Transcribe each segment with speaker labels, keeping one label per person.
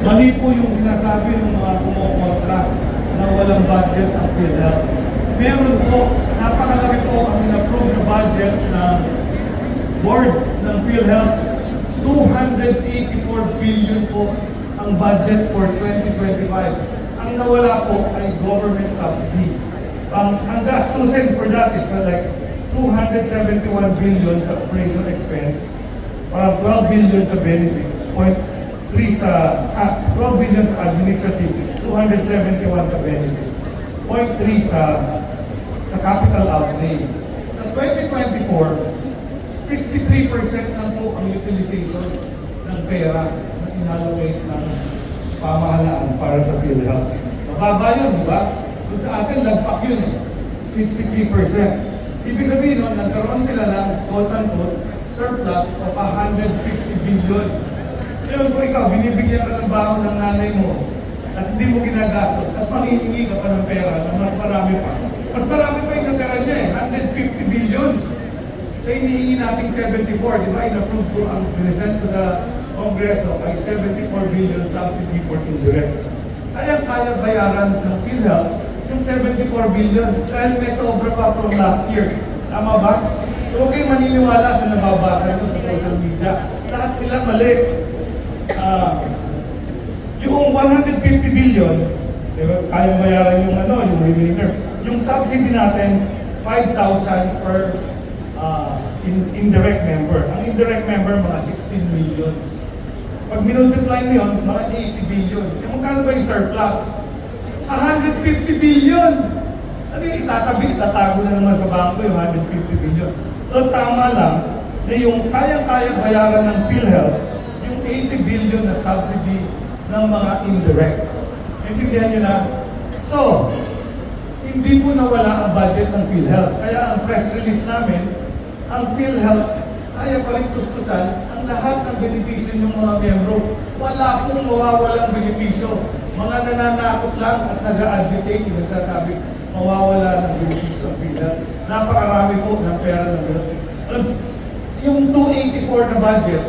Speaker 1: Mali po yung sinasabi ng mga kumukontra na walang budget ang PhilHealth. Meron po, napakalaki po ang in-approve na budget ng board ng PhilHealth. 284 billion po ang budget for 2025. Ang nawala po ay government subsidy. Ang, ang gastusin for that is like 271 billion sa operation expense, parang 12 billion sa benefits, 0.3 sa, ah, 12 billion sa administrative, 271 sa benefits, 0.3 sa sa capital outlay. Sa 2024, 63% lang po ang utilization ng pera na inallocate ng pamahalaan para sa PhilHealth. Mababa yun, di ba? Kung sa atin, lagpak yun eh. 63%. Ibig sabihin nun, nagkaroon sila ng quote-unquote surplus of 150 billion. Ngayon kung ikaw, binibigyan ka ng baon ng nanay mo at hindi mo ginagastos at manghihingi ka pa ng pera na mas marami pa. Mas marami pa yung natira niya eh, 150 billion. So hinihingi nating 74, di ba? In-approve ko ang present ko sa Kongreso ay 74 billion subsidy for indirect. Kaya kaya bayaran ng PhilHealth yung 74 billion dahil may sobra pa from last year. Tama ba? So huwag kayong maniniwala sa nababasa nyo sa social media. Lahat sila mali. Ah, yung 150 billion, di ba, kaya bayaran yung ano, yung remainder. Yung subsidy natin, 5,000 per ah, in, indirect member. Ang indirect member, mga 16 million. Pag minultiply mo yun, mga 80 billion. Yung magkano ba yung surplus? 150 billion! Ano yung itatabi, itatago na naman sa bangko yung 150 billion. So tama lang na yung kayang-kaya bayaran ng PhilHealth, yung 80 billion na subsidy ng mga indirect. Intindihan nyo na? So, hindi po nawala ang budget ng PhilHealth. Kaya ang press release namin, ang PhilHealth kaya pa rin tustusan ang lahat ng benepisyo ng mga miyembro. Wala pong mawawalang benepisyo. Mga nananakot lang at nag-agitate, nagsasabi, mawawala ng benepisyo ang PhilHealth. Napakarami po ng pera ng PhilHealth. Yung 284 na budget,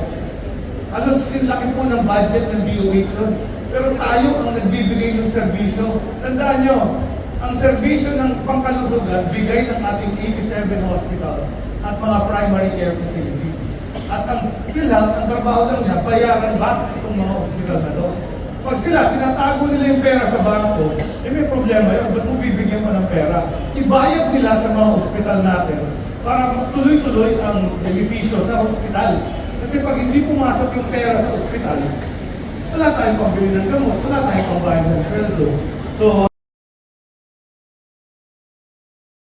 Speaker 1: halos laki po ng budget ng DOH yun. Pero tayo ang nagbibigay ng serbisyo. Tandaan nyo, ang serbisyo ng pangkalusugan, bigay ng ating 87 hospitals at mga primary care facilities. At ang PhilHealth, ang trabaho lang niya, bayaran ba itong mga hospital na to? Pag sila, tinatago nila yung pera sa bangko, eh may problema yun. Ba't mo bibigyan pa ng pera? Ibayad nila sa mga hospital natin para tuloy-tuloy ang benepisyo sa hospital. Kasi pag hindi pumasok yung pera sa ospital, wala tayong pambili ng gamot, wala tayong pambayad ng sweldo. So,